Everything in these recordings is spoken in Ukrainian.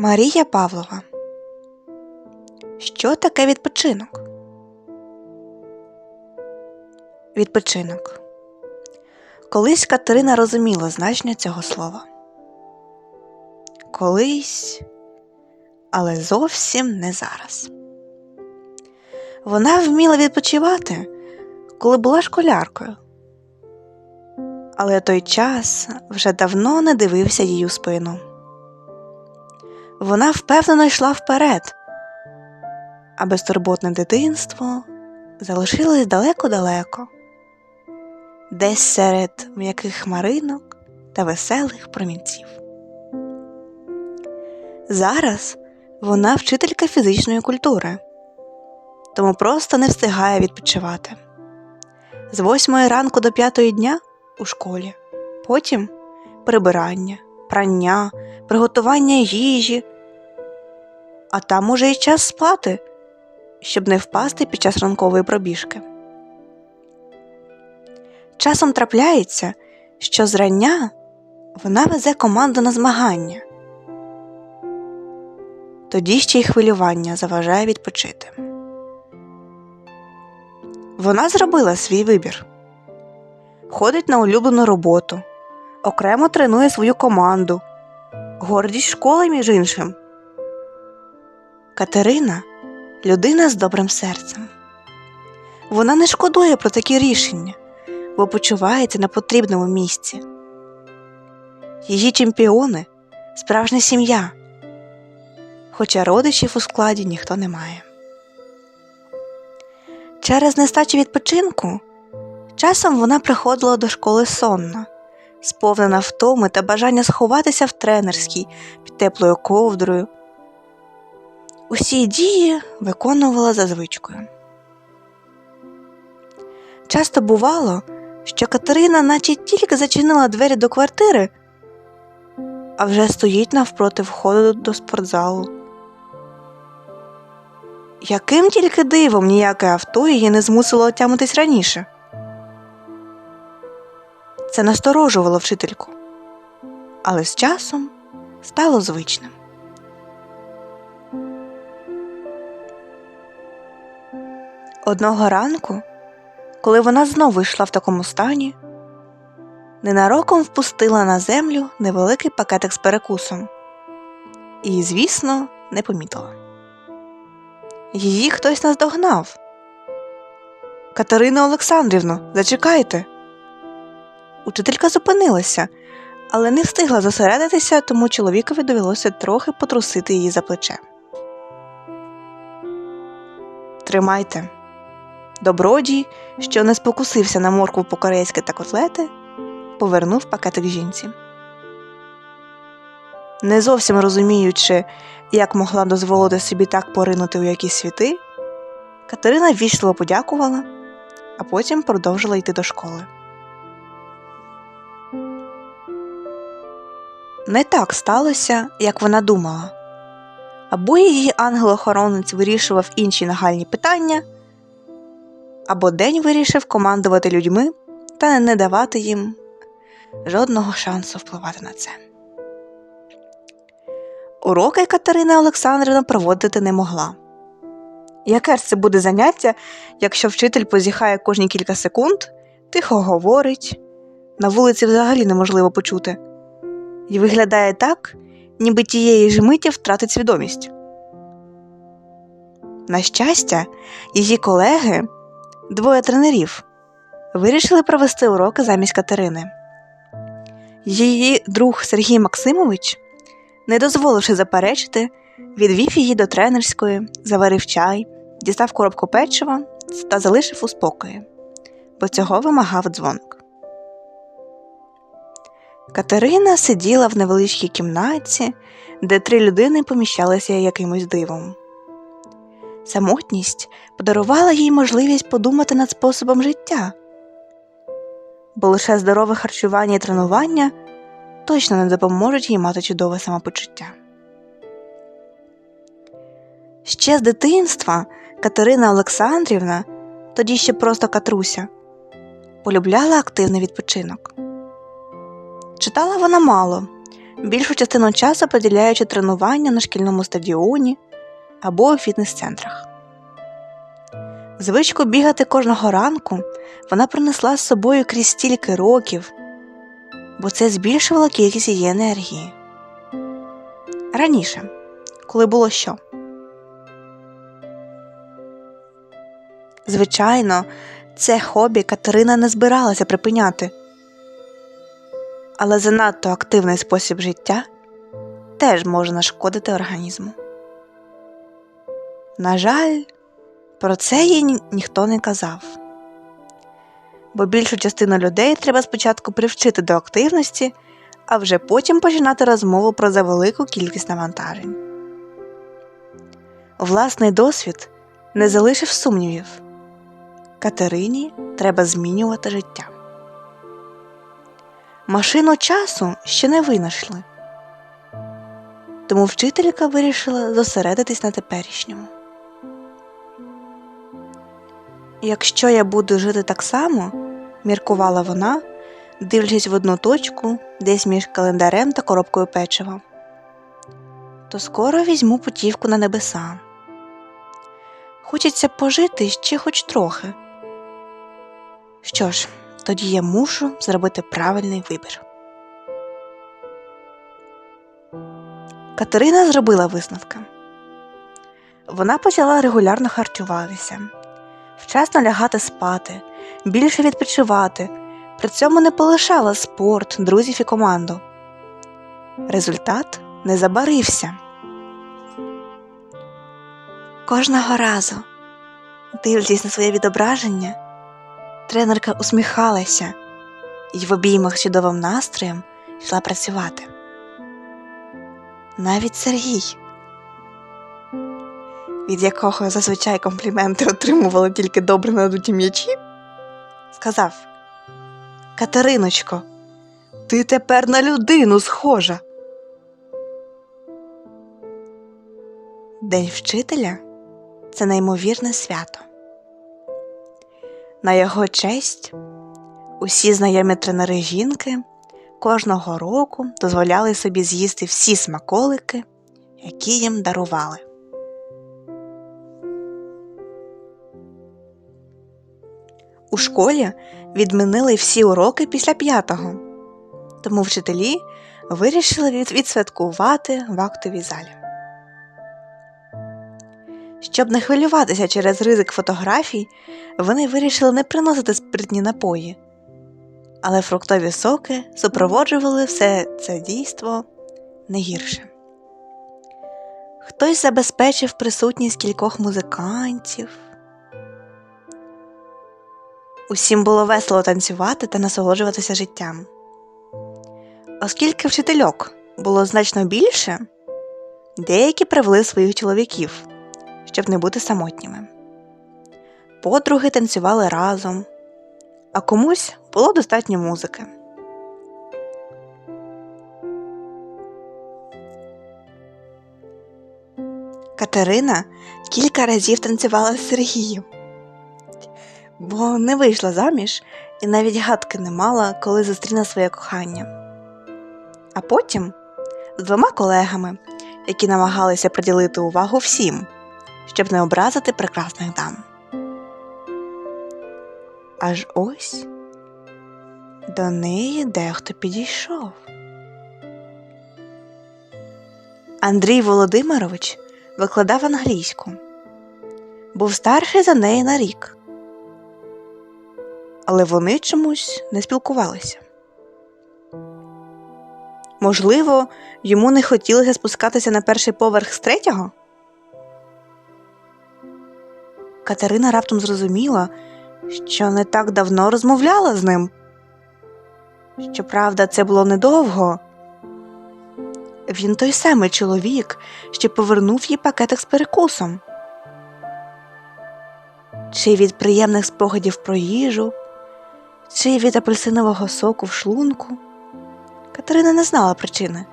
Марія Павлова. Що таке відпочинок? Відпочинок. Колись Катерина розуміла значення цього слова. Колись, але зовсім не зараз. Вона вміла відпочивати, коли була школяркою. Але той час вже давно не дивився їй у спину. Вона впевнено йшла вперед, а безтурботне дитинство залишилось далеко-далеко, десь серед м'яких хмаринок та веселих промінців. Зараз вона вчителька фізичної культури, тому просто не встигає відпочивати. З восьмої ранку до п'ятої дня у школі, потім прибирання, прання, приготування їжі, а там уже й час спати, щоб не впасти під час ранкової пробіжки. Часом трапляється, що зрання вона везе команду на змагання. Тоді ще й хвилювання заважає відпочити. Вона зробила свій вибір, ходить на улюблену роботу, окремо тренує свою команду, гордість школи, між іншим. Катерина людина з добрим серцем. Вона не шкодує про такі рішення, бо почувається на потрібному місці. Її чемпіони справжня сім'я, хоча родичів у складі ніхто не має. Через нестачу відпочинку часом вона приходила до школи сонна, сповнена втоми та бажання сховатися в тренерській під теплою ковдрою. Усі дії виконувала за звичкою. Часто бувало, що Катерина наче тільки зачинила двері до квартири, а вже стоїть навпроти входу до спортзалу. Яким тільки дивом ніяке авто її не змусило отямитись раніше. Це насторожувало вчительку, але з часом стало звичним. Одного ранку, коли вона знову йшла в такому стані, ненароком впустила на землю невеликий пакетик з перекусом і, звісно, не помітила. Її хтось наздогнав. Катерина Олександрівно, зачекайте. Учителька зупинилася, але не встигла зосередитися, тому чоловікові довелося трохи потрусити її за плече. Тримайте. Добродій, що не спокусився на моркву по-корейськи та котлети, повернув пакетик жінці. Не зовсім розуміючи, як могла дозволити собі так поринути у якісь світи, Катерина ввічливо подякувала, а потім продовжила йти до школи. Не так сталося, як вона думала. Або її ангел-охоронець вирішував інші нагальні питання, або день вирішив командувати людьми та не давати їм жодного шансу впливати на це. Уроки Катерина Олександрівна проводити не могла. Яке ж це буде заняття, якщо вчитель позіхає кожні кілька секунд, тихо говорить, на вулиці взагалі неможливо почути, і виглядає так, ніби тієї ж миті втратить свідомість. На щастя, її колеги, двоє тренерів, вирішили провести уроки замість Катерини. Її друг Сергій Максимович не дозволивши заперечити, відвів її до тренерської, заварив чай, дістав коробку печива та залишив у спокої, бо цього вимагав дзвоник. Катерина сиділа в невеличкій кімнаті, де три людини поміщалися якимось дивом. Самотність подарувала їй можливість подумати над способом життя, бо лише здорове харчування і тренування точно не допоможуть їй мати чудове самопочуття. Ще з дитинства Катерина Олександрівна, тоді ще просто Катруся, полюбляла активний відпочинок. Читала вона мало, більшу частину часу поділяючи тренування на шкільному стадіоні або у фітнес-центрах. Звичку бігати кожного ранку вона принесла з собою крізь стільки років, бо це збільшувало кількість її енергії. Раніше, коли було що. Звичайно, це хобі Катерина не збиралася припиняти. Але занадто активний спосіб життя теж може нашкодити організму. На жаль, про це їй ні- ніхто не казав. Бо більшу частину людей треба спочатку привчити до активності, а вже потім починати розмову про завелику кількість навантажень. Власний досвід не залишив сумнівів. Катерині треба змінювати життя. Машину часу ще не винайшли, тому вчителька вирішила зосередитись на теперішньому. Якщо я буду жити так само, міркувала вона, дивлячись в одну точку, десь між календарем та коробкою печива, то скоро візьму путівку на небеса. Хочеться пожити ще хоч трохи. Що ж, тоді я мушу зробити правильний вибір. Катерина зробила висновки. Вона почала регулярно харчуватися, вчасно лягати спати, більше відпочивати, при цьому не полишала спорт, друзів і команду. Результат не забарився. Кожного разу, дивлячись на своє відображення, тренерка усміхалася і в обіймах з чудовим настроєм йшла працювати. Навіть Сергій, від якого зазвичай компліменти отримували тільки добре надуті м'ячі, сказав Катериночко, ти тепер на людину схожа. День вчителя це неймовірне свято. На його честь усі знайомі тренери жінки кожного року дозволяли собі з'їсти всі смаколики, які їм дарували. У школі відмінили всі уроки після п'ятого, тому вчителі вирішили відсвяткувати в актовій залі. Щоб не хвилюватися через ризик фотографій, вони вирішили не приносити спиртні напої, але фруктові соки супроводжували все це дійство не гірше. Хтось забезпечив присутність кількох музикантів. Усім було весело танцювати та насолоджуватися життям. Оскільки вчительок було значно більше, деякі привели своїх чоловіків, щоб не бути самотніми. Подруги танцювали разом, а комусь було достатньо музики. Катерина кілька разів танцювала з Сергієм, бо не вийшла заміж і навіть гадки не мала, коли зустріне своє кохання. А потім з двома колегами, які намагалися приділити увагу всім, щоб не образити прекрасних дам. Аж ось до неї дехто підійшов. Андрій Володимирович викладав англійську, був старший за неї на рік, але вони чомусь не спілкувалися. Можливо, йому не хотілося спускатися на перший поверх з третього? Катерина раптом зрозуміла, що не так давно розмовляла з ним. Щоправда, це було недовго. Він той самий чоловік, що повернув їй пакетик з перекусом. Чи від приємних спогадів про їжу, чи від апельсинового соку в шлунку. Катерина не знала причини.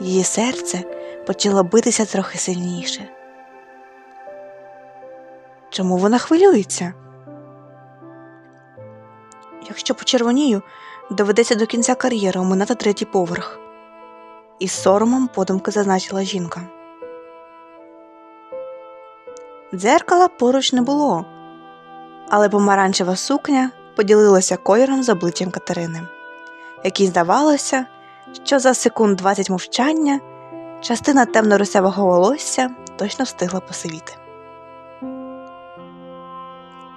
Її серце почало битися трохи сильніше. Чому вона хвилюється? Якщо почервонію, доведеться до кінця кар'єри оминати третій поверх, із соромом подумки зазначила жінка. Дзеркала поруч не було, але помаранчева сукня поділилася кольором з обличчям Катерини, якій здавалося, що за секунд 20 мовчання частина темно-русявого волосся точно встигла посивіти.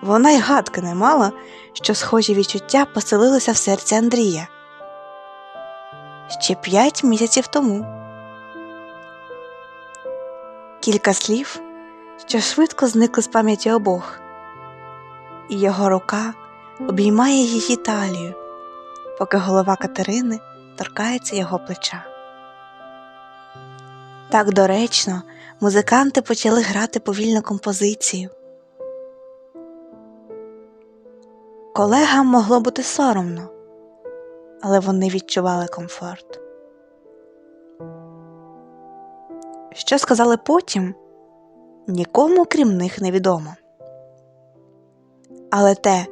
Вона й гадки не мала, що схожі відчуття поселилися в серці Андрія ще п'ять місяців тому. Кілька слів, що швидко зникли з пам'яті обох, і його рука обіймає її талію, поки голова Катерини торкається його плеча. Так доречно музиканти почали грати повільну композицію. Колегам могло бути соромно, але вони відчували комфорт. Що сказали потім, нікому крім них невідомо. Але те,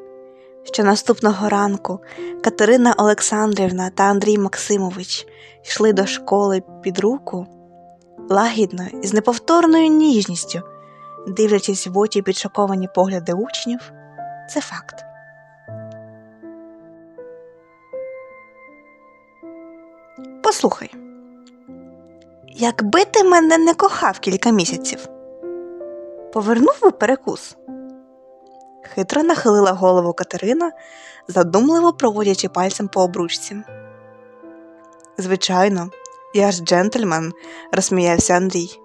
що наступного ранку Катерина Олександрівна та Андрій Максимович йшли до школи під руку, лагідно і з неповторною ніжністю, дивлячись в очі підшоковані погляди учнів, це факт. Послухай, якби ти мене не кохав кілька місяців, повернув би перекус. Хитро нахилила голову Катерина, задумливо проводячи пальцем по обручці. Звичайно, я ж джентльмен, розсміявся Андрій.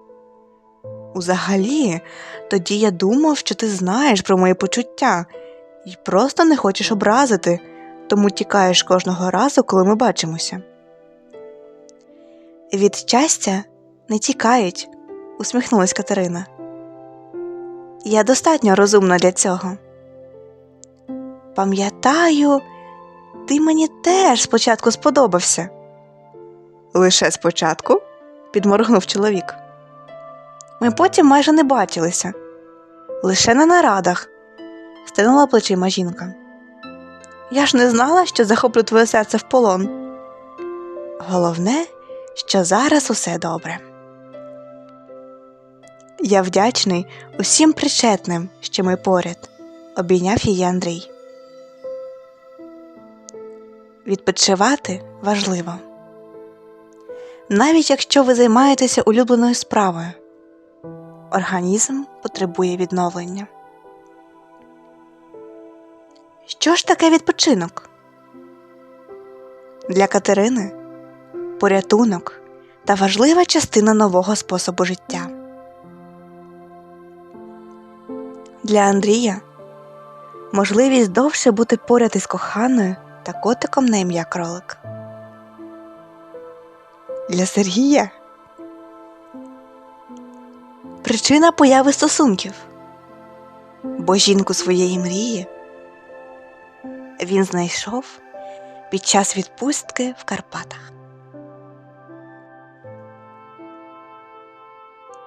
Узагалі, тоді я думав, що ти знаєш про мої почуття і просто не хочеш образити, тому тікаєш кожного разу, коли ми бачимося. Від щастя не тікають, усміхнулась Катерина. Я достатньо розумна для цього. Пам'ятаю, ти мені теж спочатку сподобався. Лише спочатку? підморгнув чоловік. Ми потім майже не бачилися, лише на нарадах, стинула плечима жінка. Я ж не знала, що захоплю твоє серце в полон. Головне, що зараз усе добре. Я вдячний усім причетним, що ми поряд, обійняв її Андрій. Відпочивати важливо. Навіть якщо ви займаєтеся улюбленою справою, організм потребує відновлення. Що ж таке відпочинок? Для Катерини порятунок та важлива частина нового способу життя. Для Андрія можливість довше бути поряд із коханою та котиком на ім'я кролик. Для Сергія причина появи стосунків, бо жінку своєї мрії він знайшов під час відпустки в Карпатах.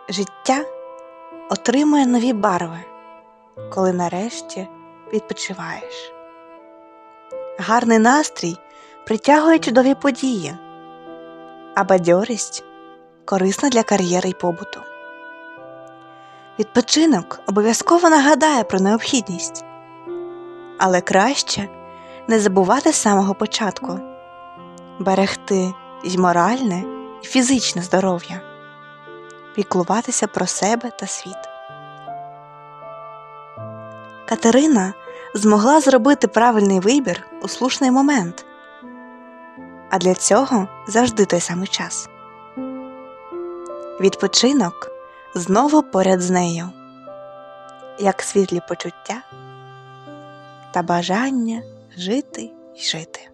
Життя отримує нові барви, коли нарешті відпочиваєш. Гарний настрій притягує чудові події, а бадьорість корисна для кар'єри й побуту. Відпочинок обов'язково нагадає про необхідність, але краще не забувати з самого початку берегти й моральне, і фізичне здоров'я, піклуватися про себе та світ. Катерина змогла зробити правильний вибір у слушний момент, а для цього завжди той самий час. Відпочинок знову поряд з нею, як світлі почуття та бажання жити й жити.